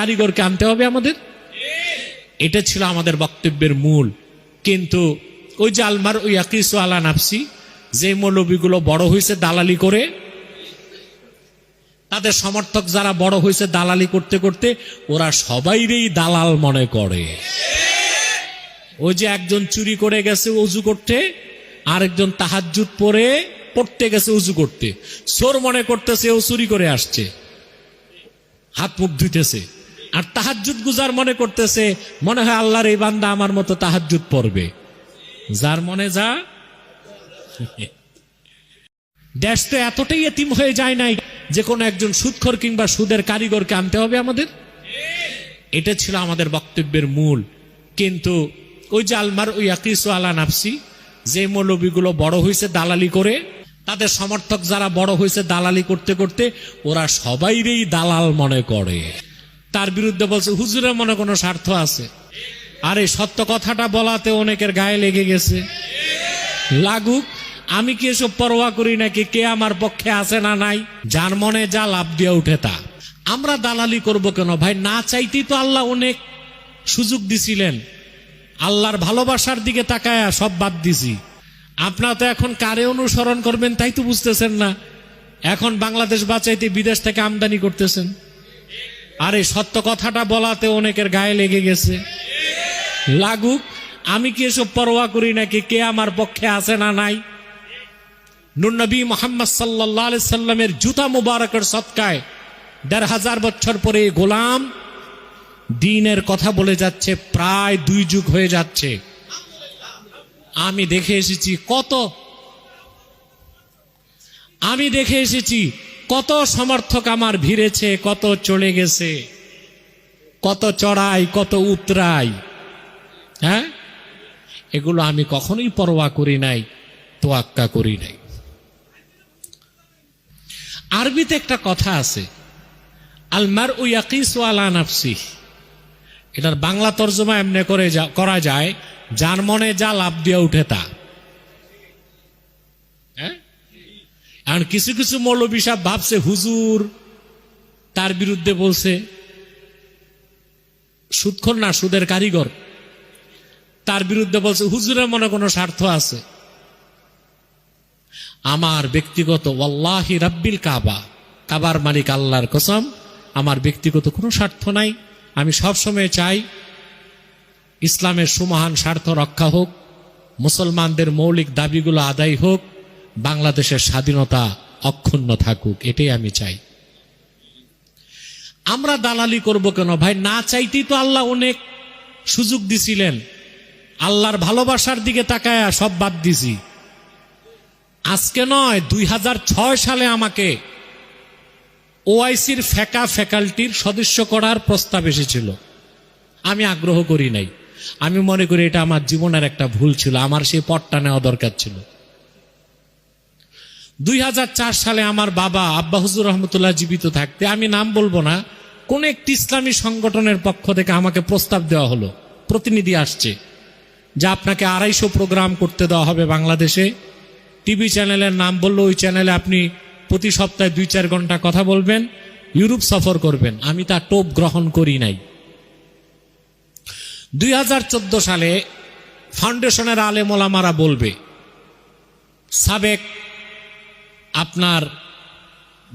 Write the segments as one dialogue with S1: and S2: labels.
S1: কারিগরকে আনতে হবে আমাদের। এটা ছিল আমাদের বক্তব্যের মূল। কিন্তু ওই যে আলমার, ওই আকিস আলা নাফসি, যে মৌলবীগুলো বড় হয়েছে দালালি করে, তাদের সমর্থক যারা বড় হয়েছে দালালি করতে করতে, ওরা সবাইরেই দালাল মনে করে। ওই যে একজন চুরি করে গেছে উজু করতে, আরেকজন তাহাজুত পরে পড়তে গেছে উজু করতে। চোর মনে করতেছে ও চুরি করে আসছে। হাত মুখ ধুইতেছে। আর তাহাজুদ গুজার মনে করতেছে, মনে হয় আল্লাহর এই বান্দা আমার মতো তাহাজুদ পড়বে। যার মনে যা, দেশ তো এতটাই এতিম হয়ে যায় নাই যে কোনো একজন সুদখর কিংবা সুদের কারিগরকে আনতে হবে আমাদের। এটা ছিল আমাদের বক্তব্যের মূল। কিন্তু ওই যে আলমার ওই আকিস আলা নাফসি, যে মৌলবীগুলো বড় হয়েছে দালালি করে, তাদের সমর্থক যারা বড় হয়েছে দালালি করতে করতে, ওরা সবাইরেই দালাল মনে করে। তার বিরুদ্ধে বলছে, হুজুরের মনে কোনো স্বার্থ আছে? আর এই সত্য কথাটা বলাতে অনেকের গায়ে লেগে গেছে। লাগুক, আমি কি এসব পরোয়া করি নাকি কে আমার পক্ষে আছে না নাই? যার মনে যা লাভ দিয়ে উঠে তা। আমরা দালালি করব কেন? ভাই, না চাইতেই তো আল্লাহ অনেক সুযোগ দিছিলেন। আল্লাহর ভালোবাসার দিকে তাকায়া সব বাদ দিছি। আপনারা তো এখন কারে অনুসরণ করবেন তাই তো বুঝতেছেন না। এখন বাংলাদেশ বাঁচাইতে বিদেশ থেকে আমদানি করতেছেন। আর এই সত্য কথাটা বলাতে অনেকের গায়ে লেগে গেছে। লাগুক, আমি কি এসব পরোয়া করি নাকি? কে আমার পক্ষে আছে না নাই? নুনবী মোহাম্মদ সাল্লামের জুতা মুবারকের সৎকায় দেড় হাজার বছর পরে গোলাম দিনের কথা বলে যাচ্ছে, প্রায় দুই যুগ হয়ে যাচ্ছে। আমি দেখে এসেছি কত? আমি দেখে এসেছি কত সমর্থক আমার ভিড়েছে, কত চলে গেছে, কত চড়াই, কত উতরাই হ্যাঁ? এগুলো আমি কখনোই পরোয়া করি নাই, তোয়াক্কা করি নাই। আরবিতে একটা কথা আছে আলমার উইয়াকিস আলা নাফসি। এটার বাংলা তর্জমা এমনি করে করা যায়, যার মনে যা লাভ দিয়ে উঠে তা। আর কিছু কিছু মৌলবী সাহেব ভাবছে, হুজুর, তার বিরুদ্ধে বলছে, সুদখোর না সুদের কারিগর? তার বিরুদ্ধে বলছে, হুজুরের মনে কোনো স্বার্থ আছে? আমার ব্যক্তিগত, ওয়াল্লাহি রাব্বিল কাবা। কাবার মালিক আল্লাহর কসম, আমার ব্যক্তিগত কোনো স্বার্থ নাই। আমি সবসময় চাই, ইসলামের সুমহান স্বার্থ রক্ষা হোক, মুসলমানদের মৌলিক দাবিগুলো আদায় হোক বাংলাদেশের স্বাধীনতা অক্ষুণ্ণ থাকুক, এটাই আমি চাই। আমরা দালালি করব কেন? ভাই, না চাইতেই তো আল্লাহ অনেক সুযোগ দিছিলেন। আল্লাহর ভালোবাসার দিকে তাকায়া সব বাদ দিছি। আজকে নয়, দুই সালে আমাকে ওআইসির ফেকা ফ্যাকাল্টির সদস্য করার প্রস্তাব এসেছিল। আমি আগ্রহ করি নাই। আমি মনে করি এটা আমার জীবনের একটা ভুল ছিল। আমার সেই পটটা নেওয়া দরকার ছিল। দুই হাজার চার সালে আমার বাবা আব্বা হুজুর রহমতুল্লাহ জীবিত থাকতে, আমি নাম বলব না, কোন একটি ইসলামী সংগঠনের পক্ষ থেকে আমাকে প্রস্তাব দেওয়া হলো। প্রতিনিধি আসছে, যা আপনাকে আড়াইশো প্রোগ্রাম করতে দেওয়া হবে বাংলাদেশে। টিভি চ্যানেলের নাম বলল, ওই চ্যানেলে আপনি প্রতি সপ্তাহে দুই চার ঘণ্টা কথা বলবেন, ইউরোপ সফর করবেন। আমি তা টোপ গ্রহণ করি নাই। দুই হাজার চোদ্দ সালে ফাউন্ডেশনের আলেমোলামারা বলবে, সাবেক আপনার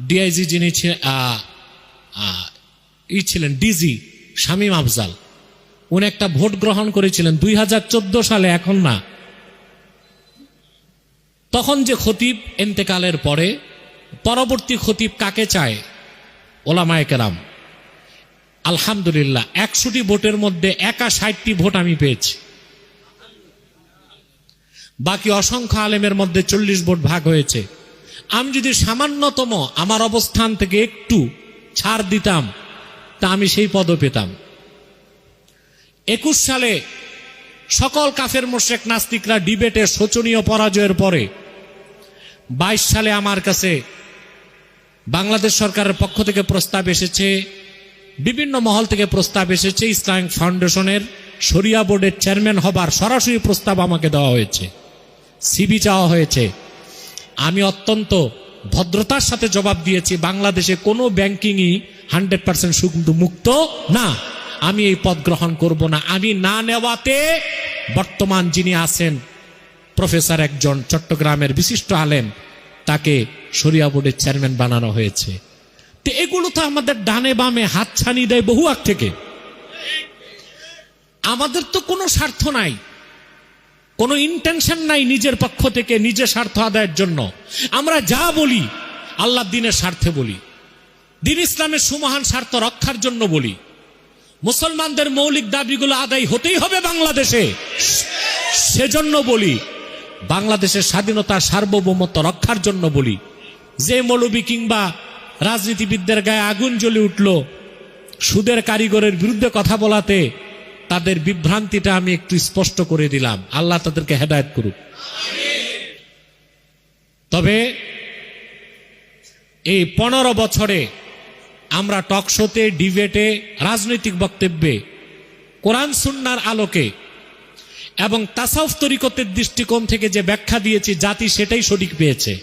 S1: ডিআইজি যিনি ই ছিলেন ডিজি শামীম আফজাল। উনি একটা ভোট গ্রহণ করেছিলেন দুই হাজার চোদ্দ সালে, এখন না। তখন যে খতিব এন্তেকালের পরে, পরবর্তী খতিব কাকে চায়? ওলামায় কেরাম। আলহামদুলিল্লাহ, একশোটি ভোটের মধ্যে একা ষাটটি ভোট আমি পেয়েছি। বাকি অসংখ্য আলেমের মধ্যে চল্লিশ ভোট ভাগ হয়েছে। আমি যদি সামান্যতম আমার অবস্থান থেকে একটু ছাড় দিতাম, তা আমি সেই পদও পেতাম। একুশ সালে সকল কাফের মোশেক নাস্তিকরা ডিবেটে শোচনীয় পরাজয়ের পরে বাইশ সালে আমার কাছে বাংলাদেশ সরকারের পক্ষ থেকে প্রস্তাব এসেছে, বিভিন্ন মহল থেকে প্রস্তাব এসেছে, ইসলামিক ফাউন্ডেশনের শরিয়া বোর্ডের চেয়ারম্যান হবার সরাসরি প্রস্তাব আমাকে দেওয়া হয়েছে সিবি চাওয়া হয়েছে। আমি অত্যন্ত ভদ্রতার সাথে জবাব দিয়েছি, বাংলাদেশে কোনো ব্যাংকিংই হান্ড্রেড পার্সেন্ট কিন্তু মুক্ত না। আমি এই পদ গ্রহণ করব না। আমি না নেওয়াতে বর্তমান যিনি আছেন প্রফেসর একজন চট্টগ্রামের বিশিষ্ট আলেম, তাকে সরিয়া বোর্ডের চেয়ারম্যান বানানো হয়েছে। তো এগুলো তো আমাদের ডানে বামে হাত ছানি দেয় বহু আগ থেকে। আমাদের তো কোনো স্বার্থ নাই। কোনো ইন্টেনশন নাই নিজের পক্ষ থেকে নিজের স্বার্থ আদায়ের জন্য। আমরা যা বলি আল্লাহ দিনের স্বার্থে বলি। দিন ইসলামের সুমহান স্বার্থ রক্ষার জন্য বলি। মুসলমানদের মৌলিক দাবিগুলো আদায় হতেই হবে বাংলাদেশে। সেজন্য বলি, বাংলাদেশের স্বাধীনতা সার্বভৌমত্ব রক্ষার জন্য বলি। যে মৌলবী কিংবা রাজনীতিবিদদের গায়ে আগুন জ্বলে উঠল, সুদের কারিগরের বিরুদ্ধে কথা বলাতে তাদের বিভ্রান্তিটা আমি একটু স্পষ্ট করে দিলাম। আল্লাহ তাদেরকে হেদায়ত করুক। তবে এই পনেরো বছরে আমরা টকশোতে ডিবেটে, রাজনৈতিক বক্তব্যে, কোরআন, সুন্নার আলোকে এবং তাসাউফ তরিকতের দৃষ্টিকোণ থেকে যে ব্যাখ্যা দিয়েছি, জাতি সেটাই সঠিক পেয়েছে।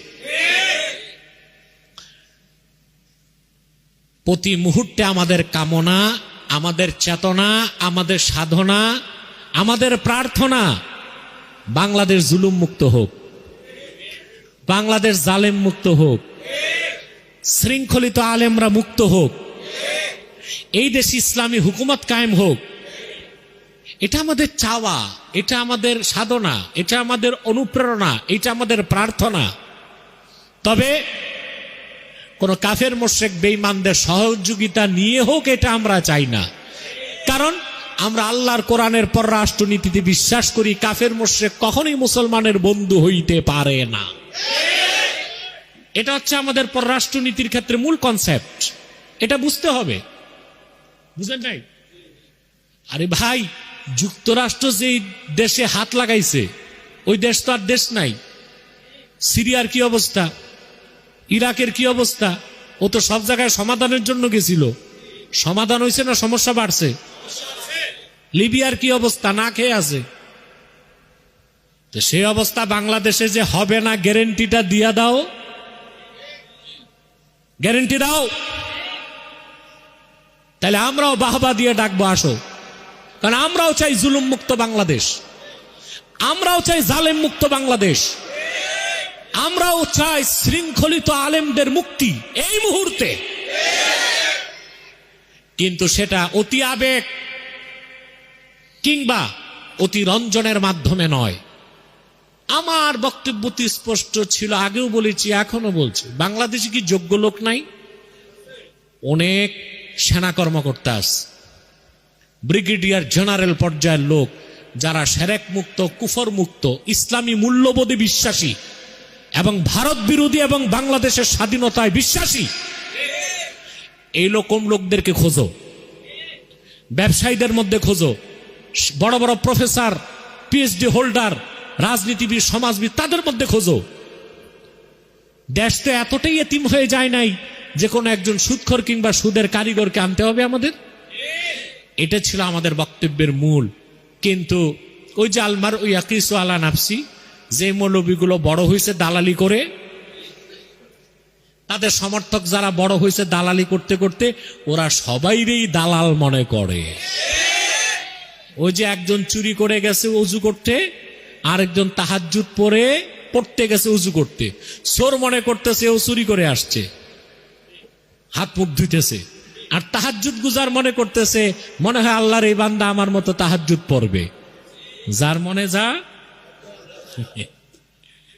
S1: প্রতি মুহূর্তে আমাদের কামনা আমাদের চেতনা, আমাদের সাধনা, আমাদের প্রার্থনা, বাংলাদেশ জুলুম মুক্ত হোক। বাংলাদেশ জালেম মুক্ত হোক। শৃঙ্খলিত আলেমরা মুক্ত হোক। এই দেশে ইসলামী হুকুমত কায়েম হোক। এটা আমাদের চাওয়া, এটা আমাদের সাধনা, এটা আমাদের অনুপ্রেরণা, এটা আমাদের প্রার্থনা। তবে কোন কাফের মোশেক বেইমানদের সহযোগিতা নিয়ে হোক, এটা আমরা চাই না। কারণ আমরা আল্লাহর কোরআনের পররাষ্ট্রনীতিতে বিশ্বাস করি, কাফের মোশেক কখনোই মুসলমানের বন্ধু হইতে পারে না। এটা হচ্ছে আমাদের পররাষ্ট্রনীতির ক্ষেত্রে মূল কনসেপ্ট এটা বুঝতে হবে। বুঝলেন নাই আরে ভাই, যুক্তরাষ্ট্র যেই দেশে হাত লাগাইছে, ওই দেশ তো আর দেশ নাই। সিরিয়ার কি অবস্থা? ইরাকের কি অবস্থা? ও তো সব জায়গায় সমাধানের জন্য গেছিল। সমাধান হয়েছে না সমস্যা বাড়ছে? লিবিয়ার কি অবস্থা? না খেয়ে আছে। সেই অবস্থা বাংলাদেশে যে হবে না, গ্যারেন্টিটা দিয়া দাও। গ্যারেন্টি দাও। তাহলে আমরাও বাহবা দিয়ে ডাকবো, আসো। কারণ আমরাও চাই জুলুম মুক্ত বাংলাদেশ। আমরাও চাই জালেম মুক্ত বাংলাদেশ। আমরাও চাই শৃঙ্খলিত আলেমদের মুক্তি এই মুহূর্তে। কিন্তু সেটা অতি আবেগ কিংবা অতি রঞ্জনের মাধ্যমে নয়। আমার বক্তব্য স্পষ্ট ছিল, আগেও বলেছি এখনও বলছি। বাংলাদেশে কি যোগ্য লোক নাই? অনেক সেনা কর্মকর্তা ব্রিগেডিয়ার জেনারেল পর্যায়ের লোক, যারা সেরেক মুক্ত কুফর মুক্ত ইসলামী মূল্যবোধে বিশ্বাসী এবং ভারত বিরোধী এবং বাংলাদেশের স্বাধীনতায় বিশ্বাসী। এই রকম লোকদেরকে খোঁজো? ব্যবসায়ীদের মধ্যে খোঁজো। বড় বড় প্রফেসর পিএইচডি হোল্ডার রাজনীতিবিদ, সমাজবিদ, তাদের মধ্যে খোঁজো। দেশ তো এতটাই এতিম হয়ে যায় নাই যে কোনো একজন সুদখর কিংবা সুদের কারিগরকে আনতে হবে আমাদের। এটা ছিল আমাদের বক্তব্যের মূল। কিন্তু ওই যে আলমার, ওই আকিস আলা নাফসি যে মৌলবীগুলো বড় হয়েছে দালালি করে, তাদের সমর্থক যারা বড় হয়েছে দালালি করতে করতে, ওরা সবাইরেই দালাল মনে করে। ওই যে একজন চুরি করে গেছে উজু করতে, আরেকজন তাহাজুত পরে পড়তে গেছে উজু করতে। চোর মনে করতেছে ও চুরি করে আসছে। হাত মুখ ধুইতেছে। আর তাহাজুদ গুজার মনে করতেছে, মনে হয় আল্লাহর এই বান্দা আমার মতো তাহাজুদ পড়বে। যার মনে যা え。